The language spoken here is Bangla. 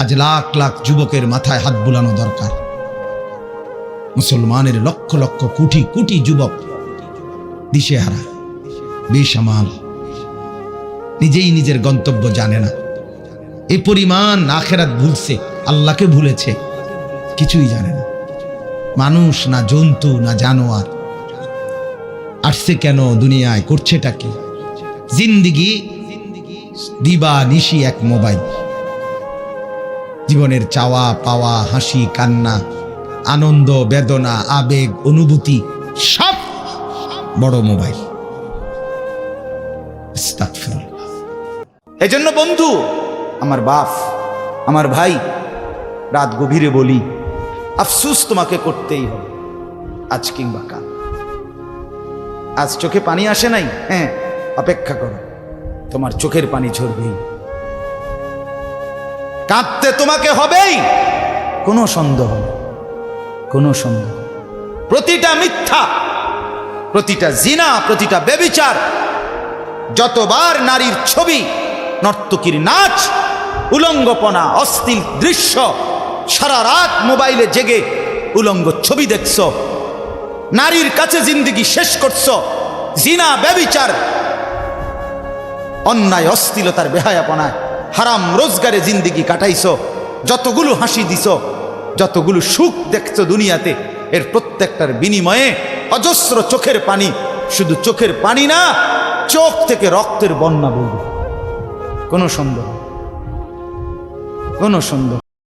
আজ লাখ লাখ যুবকের মাথায় হাত বুলানো দরকার। মুসলমানের লক্ষ লক্ষ কোটি কোটি যুবক দিশেহারা, বেসামাল, নিজেই নিজের গন্তব্য জানে না। এ পরিমাণ আখেরাত ভুলছে, আল্লাহকে ভুলেছে, কিছুই জানে না। মানুষ না জন্তু, না জানোয়ার। আসছে কেন দুনিয়ায়, করছেটা কি? জিন্দিগি, দিবা নিশি এক মোবাইল। জীবনের চাওয়া, পাওয়া, হাসি, কান্না, আনন্দ, বেদনা, আবেগ, অনুভূতি, সব বড় মোবাইল। আস্তাগফিরুল্লাহ। এই জন্য বন্ধু, আমার বাপ, আমার ভাই, রাত গভীরে বলি, আফসুস তোমাকে করতেই হবে, আজ কিংবা কাল। আজ চোখে পানি আসে নাই হ্যাঁ অপেক্ষা করো, তোমার চোখের পানি ঝরবেই। কাঁদতে তোমাকে হবেই। কোনো সন্দেহ কোনো সন্দেহ প্রতিটা মিথ্যা, প্রতিটা জিনা, প্রতিটা বেবিচার যতবার নারীর ছবি, নর্তকীর নাচ, উলঙ্গপনা অস্থির দৃশ্য, সারা রাত মোবাইলে জেগে উলঙ্গ ছবি দেখছ, নারীর কাছে জিন্দিগি শেষ করছ, জিনা, ব্যবিচার, অন্যায় অস্থিলতার বেহায়াপনায়। হারাম রোজগারে জিন্দিগি কাটাইছ, যতগুলো হাসি দিছ, যতগুলো সুখ দেখছ দুনিয়াতে, এর প্রত্যেকটার বিনিময়ে অজস্র চোখের পানি, শুধু চোখের পানি না, চোখ থেকে রক্তের বন্যা বলবে কোনো সন্দেহ কোনো সন্দেহ